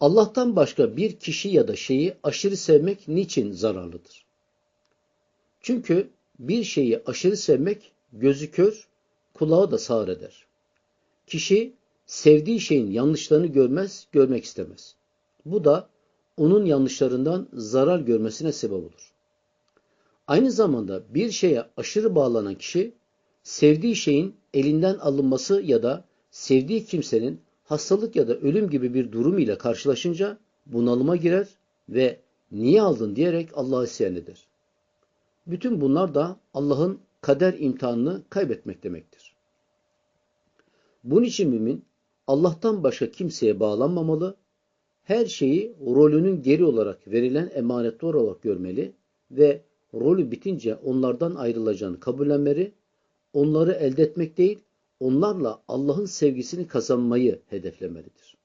Allah'tan başka bir kişi ya da şeyi aşırı sevmek niçin zararlıdır? Çünkü bir şeyi aşırı sevmek gözü kör, kulağı da sağır eder. Kişi sevdiği şeyin yanlışlarını görmez, görmek istemez. Bu da onun yanlışlarından zarar görmesine sebep olur. Aynı zamanda bir şeye aşırı bağlanan kişi sevdiği şeyin elinden alınması ya da sevdiği kimsenin hastalık ya da ölüm gibi bir durum ile karşılaşınca bunalıma girer ve niye aldın diyerek Allah'a isyan eder. Bütün bunlar da Allah'ın kader imtihanını kaybetmek demektir. Bunun için mümin Allah'tan başka kimseye bağlanmamalı, her şeyi rolünün geri olarak verilen emanetler olarak görmeli ve rolü bitince onlardan ayrılacağını kabullenmeli, onları elde etmek değil, onlarla Allah'ın sevgisini kazanmayı hedeflemelidir.